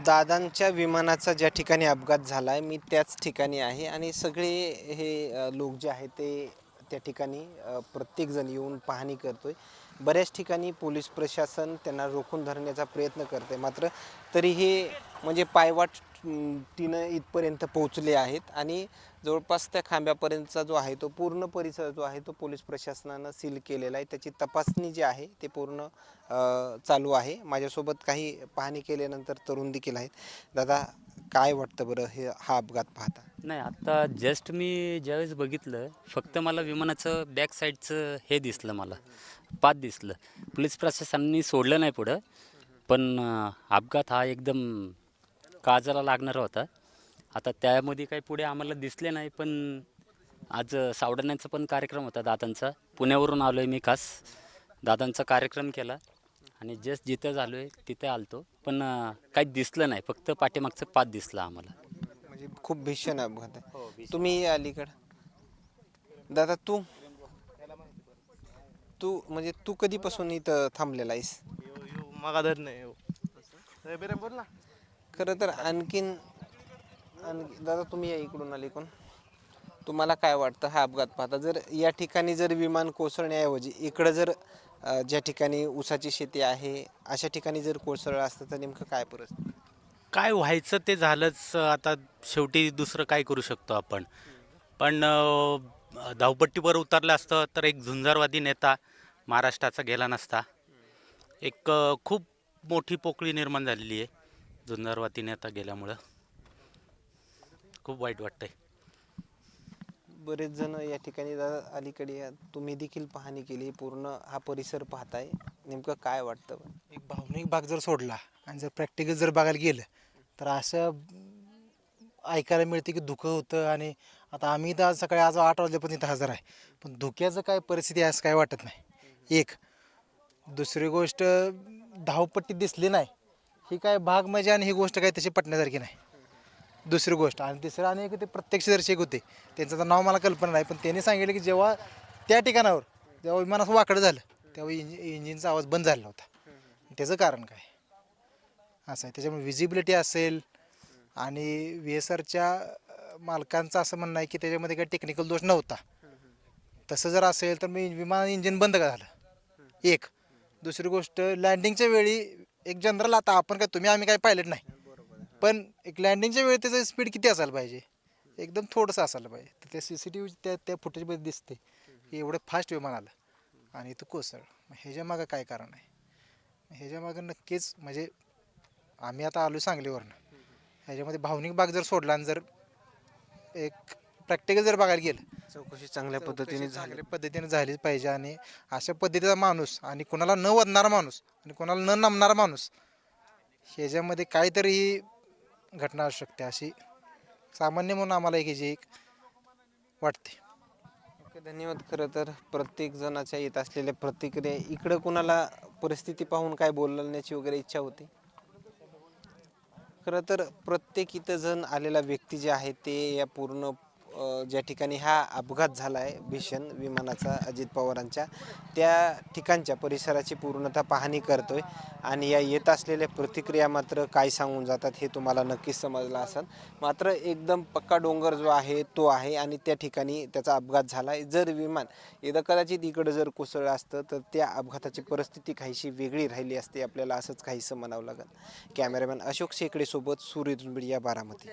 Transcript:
दादांच्या विमानाचा ज्या ठिकाणी अपघात झाला आहे मी त्याच ठिकाणी आहे आणि सगळे हे लोक जे आहेत ते त्या ठिकाणी प्रत्येकजण येऊन पाहणी करतो आहे बऱ्याच ठिकाणी पोलीस प्रशासन त्यांना रोखून धरण्याचा प्रयत्न करते मात्र तरी हे म्हणजे पायवाट तिनं इथपर्यंत पोहोचले आहेत आणि जवळपास त्या खांब्यापर्यंतचा जो आहे तो पूर्ण परिसर जो आहे तो पोलीस प्रशासनानं सील केलेला आहे. त्याची तपासणी जी आहे ते पूर्ण चालू आहे. माझ्यासोबत काही पाहणी केल्यानंतर तरुण देखील आहेत. दादा काय वाटतं बरं हे हा अपघात पाहता? नाही आत्ता जस्ट मी ज्यावेळेस बघितलं फक्त मला विमानाचं बॅक साईडचं हे दिसलं मला. पात दिसलं. पोलीस प्रशासनाने सोडलं नाही पुढं. पण अपघात हा एकदम काजाला लागणारा होता. आता त्यामध्ये काही पुढे आम्हाला दिसले नाही पण आज सावडण्याचा पण कार्यक्रम होता दादांचा. पुण्यावरून आलो आहे मी खास. दादांचा कार्यक्रम केला आणि जस्ट जिथं झालो आहे तिथे आलतो. पण काही दिसलं नाही. फक्त पाठीमागचं पात दिसलं आम्हाला. म्हणजे खूप भीषण अपघात आहे. तुम्ही अलीकडं. दादा तू? तू म्हणजे तू कधीपासून इथं थांबलेला आहेस? मागा धर नाही बेरे बोल ना. खरं तर आणखीन आणखी दादा तुम्ही या इकडून आले कोण तुम्हाला काय वाटतं हा अपघात पाहता? जर या ठिकाणी जर विमान कोसळण्याऐवजी इकडं जर अ, ज्या ठिकाणी ऊसाची शेती आहे अशा ठिकाणी जर कोसळलं असतं तर नेमकं काय परिस्थिती? काय व्हायचं ते झालंच आता शेवटी दुसरं काय करू शकतो आपण. पण अं, धावपट्टीवर उतरलं असतं तर एक झुंजारवादी नेता महाराष्ट्राचा गेला नसता. एक अं, खूप मोठी पोकळी निर्माण झालेली आहे. झुंजारवादी नेता गेल्यामुळं खूप वाईट वाटतंय. बरेच जण या ठिकाणी दादा अलीकडे या. तुम्ही देखील पाहणी केली पूर्ण हा परिसर पाहताय. नेमकं काय वाटतं? एक भावनिक भाग जर सोडला आणि जर प्रॅक्टिकल जर बघायला गेलं तर असं ऐकायला मिळते की धुकं होतं आणि आता आम्ही तर आज सकाळी आज आठ वाजल्यापासून इथं हजर आहे. पण धुक्याचं काय परिस्थिती आहे असं काय वाटत नाही. एक दुसरी गोष्ट धावपट्टी दिसली नाही. ही काय भाग म्हणजे आणि ही गोष्ट काय तशी पटण्यासारखी नाही. दुसरी गोष्ट. आणि तिसरं आणि एक ते प्रत्यक्षदर्शक होते त्यांचं तर नाव मला कल्पना नाही पण त्यांनी सांगितलं की जेव्हा त्या ठिकाणावर जेव्हा विमान असं वाकडं झालं तेव्हा इंजि इंजिनचा आवाज बंद झाला होता. त्याचं कारण काय? असं आहे. त्याच्यामुळे विजिबिलिटी असेल आणि व्ही एस आरच्या मालकांचं असं म्हणणं आहे की त्याच्यामध्ये काही टेक्निकल दोष नव्हता. तसं जर असेल तर मी विमान इंजिन बंद का झालं? एक. दुसरी गोष्ट लँडिंगच्या वेळी एक जनरल आता आपण काय तुम्ही आम्ही काय पायलट नाही. पण एक लँडिंगच्या वेळी त्याचं स्पीड किती असायला पाहिजे? एकदम थोडंसं असायला पाहिजे. तर ते सी सी टी व्ही त्या त्या फुटेजमध्ये दिसते की एवढं फास्ट विमान आलं. आणि इथं कोसळ. मग ह्याच्या मागं काय कारण आहे? ह्याच्या मागं नक्कीच म्हणजे आम्ही आता आलो सांगलीवरनं. ह्याच्यामध्ये भावनिक भाग जर सोडला आणि जर एक प्रॅक्टिकल जर बघायला गेलं चौकशी चांगल्या पद्धतीने झाली. चांगल्या पद्धतीने झालीच पाहिजे आणि अशा पद्धतीचा माणूस आणि कोणाला न वदणारा माणूस आणि कोणाला न नमणारा माणूस ह्याच्यामध्ये काहीतरी घटना असू शकते अशी सामान्य म्हणून आम्हाला एक ह्याची एक वाटते. ओके धन्यवाद. खरं तर प्रत्येक जणाच्या येत असलेल्या प्रतिक्रिया इकडं कुणाला परिस्थिती पाहून काय बोलण्याची वगैरे इच्छा होती? खरं तर प्रत्येक इथं जण आलेला व्यक्ती जे आहे ते या पूर्ण ज्या ठिकाणी हा अपघात झाला आहे भीषण विमानाचा अजित पवारांच्या त्या ठिकाणच्या परिसराची पूर्णतः पाहणी करतोय आणि या येत असलेल्या प्रतिक्रिया मात्र काय सांगून जातात हे तुम्हाला नक्कीच समजलं असेल. मात्र एकदम पक्का डोंगर जो आहे तो आहे आणि त्या ठिकाणी त्याचा अपघात झाला आहे जर विमान एकदा कदाचित इकडं जर कोसळलं असतं तर त्या अपघाताची परिस्थिती काहीशी वेगळी राहिली असते आपल्याला असंच काहीसं म्हणावं लागेल. कॅमेरामॅन अशोक शेकडेसोबत सूर्य मीडिया बारामती